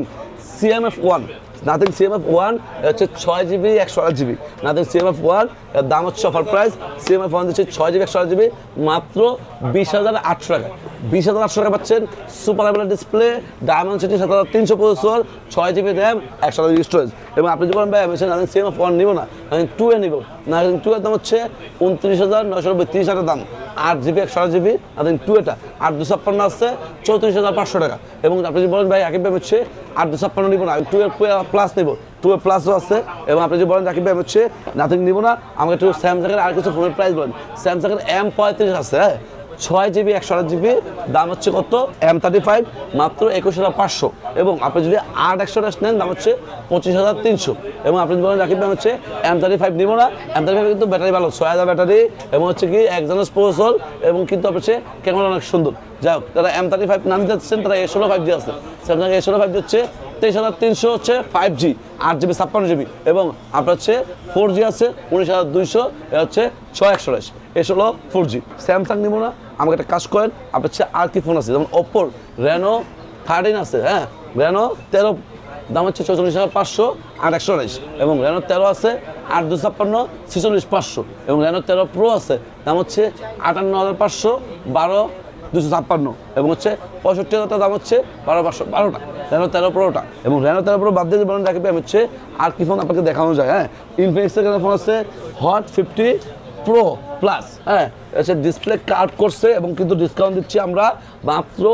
CMF one Nothing CMF one হচ্ছে ছয় জিবি একশো আট জিবি নাথিং সিএমএফ ওয়ান দাম হচ্ছে অফার প্রাইস সিএমএফ ওয়ান হচ্ছে ছয় জিবি একশো আট জিবি মাত্র বিশ হাজার আটশো টাকা। বিশ হাজার আটশো টাকা পাচ্ছেন super AMOLED display diamond city সাত হাজার তিনশো পঁচিশর ছয় জিবি র্যাম একশো আট জিবি স্টোরেজ এবং আপনি যখন ভাই, আমি নাথিং সিএমএফ ওয়ান নিব না নাথিং টু এ নিব। নাথিং টু এর দাম হচ্ছে উনত্রিশ হাজার নয়শো নব্বই, তিরিশ হাজার দাম। আট জিবি একশো আট জিবি নাথিং টু এটা। আট দুশো ছাপ্পান্ন আসছে চৌত্রিশ হাজার পাঁচশো টাকা। এবং আপনি যদি বলেন, ভাই, আকিব ভাই হচ্ছে আট দুশো ছাপ্পান্ন নিব না টু এর প্লাস নেব। টু এর প্লাসও আছে এবং আপনি যদি বলেন, রাকিব হচ্ছে নাথিং নিব না, আমাকে একটু স্যামসাংয়ের আর কিছু ফোনের প্রাইস বলেন। স্যামসাংয়ের এম পঁয়ত্রিশ আছে হ্যাঁ? ছয় জিবি একশো আট জিবি দাম হচ্ছে কত? এম থার্টি ফাইভ মাত্র একুশ হাজার পাঁচশো। এবং আপনি যদি আট একশো আঠাশ নেন, দাম হচ্ছে পঁচিশ হাজার তিনশো। এবং আপনি বলেন, রাকিব ভাই হচ্ছে এম থার্টি ফাইভ নিবো না। এম থার্টি ফাইভ কিন্তু ব্যাটারি ভালো, ছয় হাজার ব্যাটারি এবং হচ্ছে কি একজনের প্রসেসর এবং কিন্তু আপনি হচ্ছে ক্যামেরা অনেক সুন্দর। যাই হোক তারা এম থার্টি ফাইভ নাম যাচ্ছেন তারা এ ষোলো ফাইভ জি আছে। স্যামসাং এ ষোলো ফাইভ জি হচ্ছে তেইশ হাজার তিনশো হচ্ছে ফাইভ জি আট জিবি ছাপ্পান্ন জিবি এবং আপনার হচ্ছে ফোর জি আছে, উনিশ হাজার দুইশো এ হচ্ছে ছয় একশো আঠাশ এসে হলো ফোর জি স্যামসাং নিবো না, আমাকে একটা কাজ করেন, আপনার হচ্ছে আর কি ফোন আছে, যেমন ওপ্পোর রেনো থার্টিন আছে হ্যাঁ? রেনো তেরো, দাম হচ্ছে চৌচল্লিশ হাজার পাঁচশো, আট একশো আঠাশ এবং রেনো তেরো আছে, আট দুশো ছাপ্পান্ন, ছেচল্লিশ পাঁচশো। এবং রেনো তেরো প্রো আছে, দাম হচ্ছে আটান্ন হাজার পাঁচশো, বারো দুশো ছাপ্পান্ন এবং হচ্ছে পঁয়ষট্টি হাজার দাম হচ্ছে বারো পাঁচশো, বারোটা রেনো তেরো প্রোটা এবং রেনো তেরো প্রো বাদ দিয়ে বলেন রাখবে আমি হচ্ছে আর কি ফোন আপনাকে দেখানো যায় হ্যাঁ? ইনফিনিক্সের কেন ফোন আছে হট ফিফটি প্রো প্লাস হ্যাঁ? হচ্ছে ডিসপ্লে কার্ড করছে এবং কিন্তু ডিসকাউন্ট দিচ্ছি আমরা মাত্র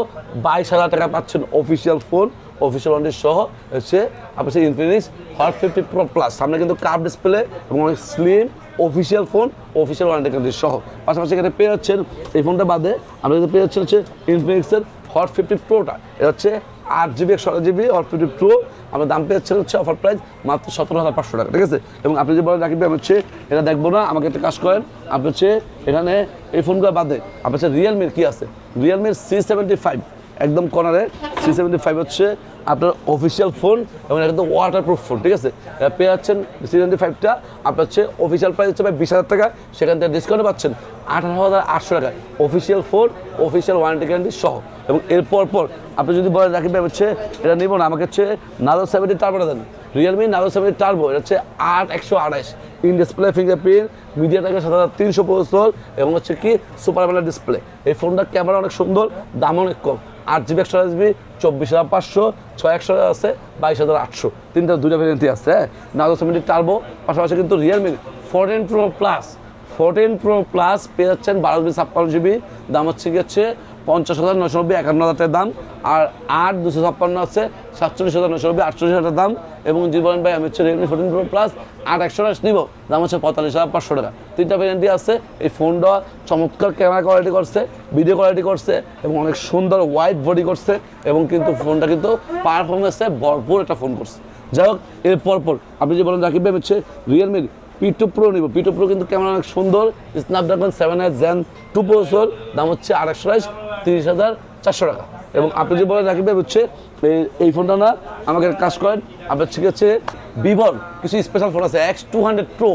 বাইশ হাজার টাকা পাচ্ছেন অফিসিয়াল ফোন অফিসিয়াল ওয়ারেন্টি সহ হচ্ছে, আপনার সেই Infinix Hot fifty pro plus সামনে কিন্তু কার্ভ ডিসপ্লে এবং অনেক slim official phone official warranty card সহ। পাশাপাশি এখানে পেয়ে যাচ্ছেন, এই ফোনটা বাদে আপনি কিন্তু পেয়ে যাচ্ছেন হচ্ছে ইনফিনিক্সের হট ফিফটি প্রোটা এটা হচ্ছে আট জিবি একশো জিবি হট ফিফটি প্রো আপনার দাম পেয়েছেন হচ্ছে অফার প্রাইস মাত্র সতেরো হাজার পাঁচশো টাকা, ঠিক আছে? এবং আপনি যে বলেন রাখবেন আমি হচ্ছে এটা দেখব না, আমাকে একটা কাজ করেন। আপনি হচ্ছে এখানে এই ফোনগুলো বাদে, আপনার হচ্ছে রিয়েলমির কী আছে? রিয়েলমির সি সেভেন্টি ফাইভ একদম কর্নারে সি সেভেন্টি ফাইভ হচ্ছে আপনার অফিসিয়াল ফোন এবং এটা কিন্তু ওয়াটার প্রুফ ফোন ঠিক আছে? পেয়ে যাচ্ছেন সি সেভেন্টি ফাইভটা আপনার হচ্ছে অফিসিয়াল প্রাইস হচ্ছে বিশ হাজার টাকা। সেখান থেকে ডিসকাউন্ট পাচ্ছেন আঠারো হাজার আটশো টাকা official phone official warranty guarantee সহ। এবং এরপর পর আপনি যদি বলেন রাখি ভাই, হচ্ছে এটা নিব না, আমাকে হচ্ছে নাদো সেভেন্টি টার্বোটা দেন। রিয়েলমি নাদো সেভেন্টি টার্বো এটা হচ্ছে আট একশো আঠাশ ইন ডিসপ্লে ফিঙ্গারপ্রিন্ট মিডিয়া থেকে সাত হাজার তিনশো প্রসেসর এবং হচ্ছে কি সুপার ডিসপ্লে এই ফোনটার ক্যামেরা অনেক সুন্দর দাম অনেক কম। আট জিবি, একশো জিবি, চব্বিশ হাজার পাঁচশো, ছয় একশো আছে, বাইশ হাজার আটশো। তিনটা, দুইটা ভ্যারিয়েন্টই আছে হ্যাঁ? নাদো সেভেন্টি টার্বো পাশাপাশি কিন্তু Realme fourteen pro plus fourteen pro plus পেয়ে যাচ্ছেন বারো জিবি, ছাপ্পান্ন জিবি। দাম হচ্ছে কি হচ্ছে পঞ্চাশ হাজার নশো নব্বই একান্ন হাজার টাকার দাম আর আট দুশো ছাপ্পান্ন আছে সাতচল্লিশ হাজার নশো নব্বই, আটচল্লিশ হাজার দাম এবং যদি বলেন ভাই, আমি হচ্ছে রিয়েলমি ফোরটিন প্রো প্লাস আট একশো আঠাশ নিব। দাম হচ্ছে পঁয়তাল্লিশ হাজার পাঁচশো টাকা। তিনটা ভ্যারিয়েন্টই আছে, এই ফোনটা চমৎকার ক্যামেরা কোয়ালিটি করছে ভিডিও কোয়ালিটি করছে এবং অনেক সুন্দর ওয়াইড বডি করছে এবং কিন্তু ফোনটা কিন্তু পারফরমেন্সে ভরপুর একটা ফোন করছে। যাই হোক, এর পরপর, আপনি যে বলেন ভাই হচ্ছে রিয়েলমির পিটু প্রো নিব। পিটু প্রো কিন্তু ক্যামেরা অনেক সুন্দর। স্ন্যাপড্রাগন সেভেন এর জেন টু প্রসেসর দাম হচ্ছে আড়াইশো তিরিশ হাজার চারশো টাকা। এবং আপনি যে বলে ভাই হচ্ছে এই- ফোনটা না, আমাকে কাজ করেন। আপনার ঠিক আছে ভিভোর কিছু স্পেশাল ফোন আছে X two hundred pro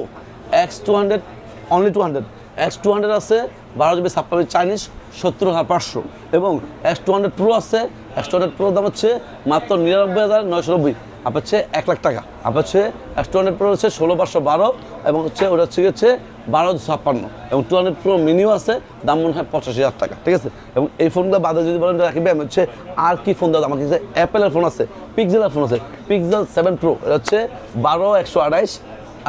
X two hundred only two hundred X two hundred আছে, বারো জিবি ছাপ্পান্ন চাইনিজ সত্তর হাজার পাঁচশো। এবং এক্স টু হান্ড্রেড প্রো আছে এক্স টু হান্ড্রেড প্রো দাম হচ্ছে মাত্র নিরানব্বই হাজার নয়শো নব্বই। আপনার হচ্ছে এক লাখ টাকা। আপ হচ্ছে এক্স টু হান্ড্রেড প্রো হচ্ছে ষোলো পাঁচশো বারো এবং হচ্ছে ওটা হচ্ছে হচ্ছে বারো ছাপ্পান্ন। এবং টু হান্ড্রেড প্রো মিনিও আছে, দাম মনে হয় পঁচাশি হাজার টাকা, ঠিক আছে? এবং এই ফোনগুলো বাদে যদি বলেন রাখবে আমি হচ্ছে আর কি ফোন দেওয়া হচ্ছে অ্যাপেলের ফোন আছে পিক্সেলের ফোন আছে পিকজেল সেভেন প্রো এটা হচ্ছে বারো একশো আঠাইশ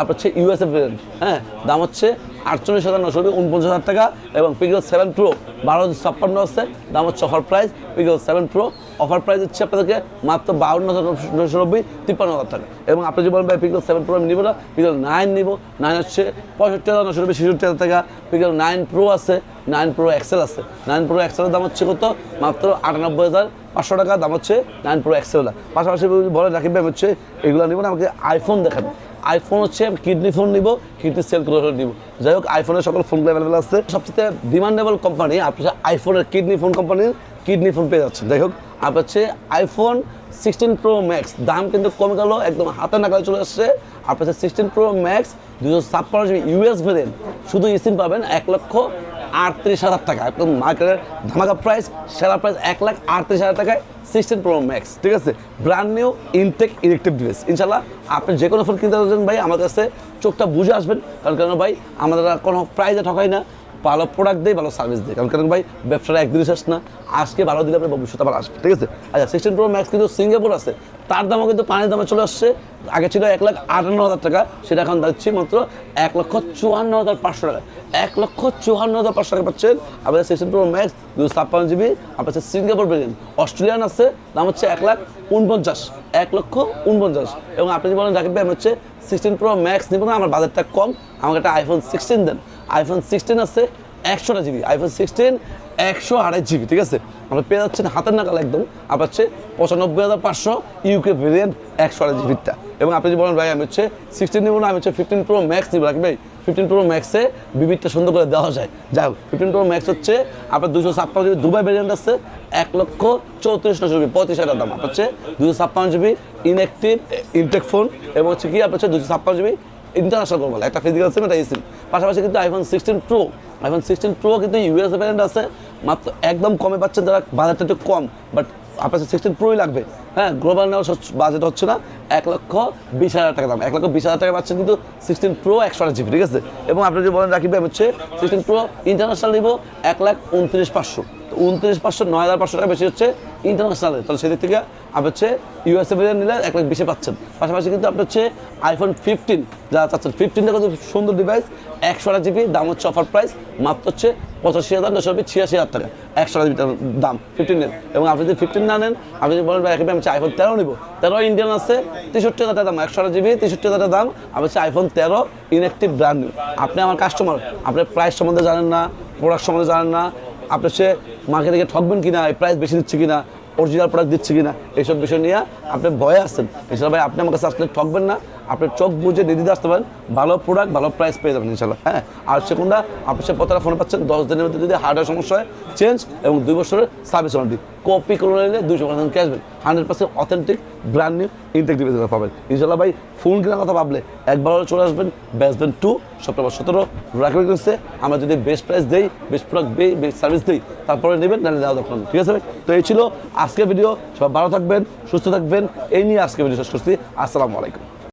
আপনার হচ্ছে ইউএসএ ভেরিয়েন্ট হ্যাঁ? দাম হচ্ছে আটচল্লিশ হাজার নশো উনপঞ্চাশ হাজার টাকা এবং পিগল সেভেন প্রো বারো হাজার ছাপ্পান্ন আছে। দাম হচ্ছে offer price Pixel seven pro offer price হচ্ছে আপনাদেরকে মাত্র বাউন্ন হাজার নশো নব্বই, তিপ্পান্ন হাজার টাকা। এবং আপনি যদি বলেন, ভাই পিগল সেভেন প্রো আমি নিবো না পিগল নাইন নিবো। নাইন হচ্ছে পঁয়ষট্টি হাজার নশো নব্বই, ছেষট্টি হাজার টাকা। পিগল নাইন প্রো আছে নাইন প্রো এক্সেল আছে। নাইন প্রো এক্সেলের দাম হচ্ছে কত? মাত্র আটানব্বই হাজার পাঁচশো টাকা, দাম হচ্ছে নাইন প্রো এক্সেলটা পাশাপাশি বলে রাখি ভাই হচ্ছে এগুলো নিবো না, আমাকে আইফোন দেখান। আইফোন হচ্ছে কিডনি ফোন নিব, কিডনি সেল করে নিব। যাই হোক আইফোনের সকল ফোনগুলো অ্যাভেলেবেল আছে। সবচেয়ে ডিমান্ডেবল কোম্পানি আপনি আইফোনের কিডনি ফোন কোম্পানির কিডনি ফোন পেয়ে যাচ্ছেন। যাই হোক আর হচ্ছে আইফোন সিক্সটিন প্রো ম্যাক্স দাম কিন্তু কমে গেল, একদম হাতে নাগালে চলে আসছে আপনার সিক্সটিন প্রো ম্যাক্স দুশো ছাপ্পান্ন জিবি ইউএস ভেরিয়েন্ট শুধু ইসিম পাবেন এক লক্ষ আটত্রিশ হাজার টাকা। একদম মার্কেটের ধামাকা প্রাইস সেরা প্রাইস এক লাখ আটত্রিশ হাজার টাকায় সিক্সটিন প্রো ম্যাক্স ঠিক আছে? Brand new intact electric device ইনশাল্লাহ আপনি যে কোনো ফোন কিনতে পারবেন ভাই, আমার কাছে চোখটা বুঝে আসবেন। কারণ কেন ভাই আমরা কোনো প্রাইজে ঠকাই না। ভালো প্রোডাক্ট দেয়, ভালো সার্ভিস দেয়। কারণ কারণ ভাই, ব্যবসাটা একদিন শেষ না। আজকে ভালো দিলে আপনার ভবিষ্যতে আবার আসবে, ঠিক আছে? আচ্ছা সিক্সটিন প্রো ম্যাক্স কিন্তু সিঙ্গাপুর আছে। তার দামও কিন্তু পানির দামে চলে আসছে। আগে ছিল এক লাখ আটান্ন হাজার টাকা, সেটা এখন যাচ্ছে মাত্র এক লক্ষ চুয়ান্ন হাজার পাঁচশো টাকা। এক লক্ষ চুয়ান্ন হাজার পাঁচশো টাকা পাচ্ছেন আপনাদের সিক্সটিন প্রো ম্যাক্স দুশো ছাপ্পান্ন জিবি আপনার সিঙ্গাপুর ভেরিয়েন্ট অস্ট্রেলিয়ান আছে, দাম হচ্ছে এক লাখ উনপঞ্চাশ এক লক্ষ উনপঞ্চাশ এবং আপনি যদি বলেন, রাকিব ভাই হচ্ছে সিক্সটিন প্রো ম্যাক্স নিব না, আমার বাজেটটা কম, আমাকে একটা আইফোন সিক্সটিন দেন। আইফোন সিক্সটিন আছে একশো একশোটা জিবি আইফোন সিক্সটিন একশো আড়াই জিবি ঠিক আছে? আমরা পেয়ে যাচ্ছেন হাতের নাকাল একদম। আপনার হচ্ছে পঁচানব্বই হাজার পাঁচশো ইউকে ভেরিয়েন্ট একশো আড়াই জিবিটা এবং আপনি যদি বলেন, ভাই, আমি হচ্ছে সিক্সটিন নিব না, আমি হচ্ছে ফিফটিন প্রো ম্যাক্স নিব। রাখি ভাই ফিফটিন প্রো ম্যাক্সে বিবিরটা সুন্দর করে দেওয়া যায়। যাই হোক ফিফটিন প্রো ম্যাক্স হচ্ছে আপনার দুশো ছাপ্পান্ন জিবি দুবাই ভেরিয়েন্ট আছে, এক লক্ষ চৌত্রিশ লক্ষ জিবি পঁয়ত্রিশ হাজার দাম। আপনার হচ্ছে দুশো ছাপ্পান্ন জিবি ইনঅ্যাক্টিভ ইনটেক ফোন এবং হচ্ছে কি? আপনার হচ্ছে দুশো ছাপ্পান্ন জিবি ইন্টারন্যাশনাল করব একটা ফিজিক্যাল সিম একটা সিম পাশাপাশি কিন্তু iPhone sixteen pro iPhone sixteen pro কিন্তু ইউএস ভ্যারিয়েন্ট আছে, মাত্র একদম কমে পাচ্ছেন যারা বাজারটা একটু কম বাট আপনার সিক্সটিন প্রোই লাগবে। হ্যাঁ গ্লোবাল নেওয়ার বাজেট হচ্ছে না, এক লক্ষ বিশ হাজার টাকা দাম। এক লক্ষ বিশ হাজার টাকা পাচ্ছেন কিন্তু সিক্সটিন প্রো একশো আট জিবি ঠিক আছে? এবং আপনি যদি বলেন রাখি হচ্ছে সিক্সটিন প্রো ইন্টারন্যাশনাল নিব, এক লাখ উনত্রিশ পাঁচশো। উনত্রিশ পাঁচশো, নয় হাজার পাঁচশো টাকা বেশি হচ্ছে ইন্টারন্যাশনালে তাহলে সেদিক থেকে আপনি হচ্ছে ইউএসএ ভেরিয়েন্ট নিলে এক লাখ বেশি পাচ্ছেন। পাশাপাশি কিন্তু আপনি হচ্ছে আইফোন ফিফটিন যারা চাচ্ছেন ফিফটিনটা কিন্তু সুন্দর ডিভাইস একশো আট জিবি দাম হচ্ছে অফার প্রাইস মাত্র হচ্ছে পঁচাশি হাজার নশো ছিয়াশি হাজার টাকা, একশো জিবি দাম ফিফটিনের এবং আপনি যদি ফিফটিন না নেন, আপনি যদি বলেন এখানে আমি আইফোন তেরো নিব। তেরো ইন্ডিয়ান আছে, তেষট্টি হাজার টাকা দাম, একশো আট জিবি তেষট্টি হাজার টাকা দাম আমি হচ্ছে আইফোন তেরো ইনএক্টিভ ব্র্যান্ড আপনি আমার কাস্টমার আপনি প্রাইস সম্বন্ধে জানেন না প্রোডাক্ট সম্বন্ধে জানেন না, আপনি সে মার্কেট দেখে ঠকবেন কিনা, এই প্রাইস বেশি দিচ্ছে কিনা অরিজিনাল প্রোডাক্ট দিচ্ছে কিনা, এইসব বিষয় নিয়ে আপনি ভয়ে আসছেন এছাড়া ভাই, আপনি আমাকে সাবস্ক্রাইব ঠকবেন না। আপনি চোখ বুঝে নিদিতে আসতে পারেন, ভালো প্রোডাক্ট ভালো প্রাইস পেয়ে যাবেন ইনশাল্লাহ হ্যাঁ? আর সেগুনটা আপনি সে পতাকা ফোন পাচ্ছেন, দশ দিনের মধ্যে যদি হার্ডওয়্যার সমস্যা হয় চেঞ্জ এবং দুই বছরের সার্ভিস ওয়ারেন্টি কপি করে নিলে দুইশো percent cashback hundred percent authentic brand new intact device পাবেন। ইনশাল্লাহ ভাই ফোন কেনার কথা ভাবলে একবার চলে আসবেন ব্যাসবেন টু সেপ্টেম্বর সতেরো রাখবে আমরা যদি বেস্ট প্রাইস দেই বেস্ট প্রোডাক্ট দিই বেস্ট সার্ভিস দিই, তারপরে নেবেন, নাহলে দেওয়া দরকার ঠিক আছে তো এই ছিল আজকের ভিডিও সবাই ভালো থাকবেন, সুস্থ থাকবেন। এই নিয়ে আজকে ভিডিও শেষ করছি। আসসালামু আলাইকুম।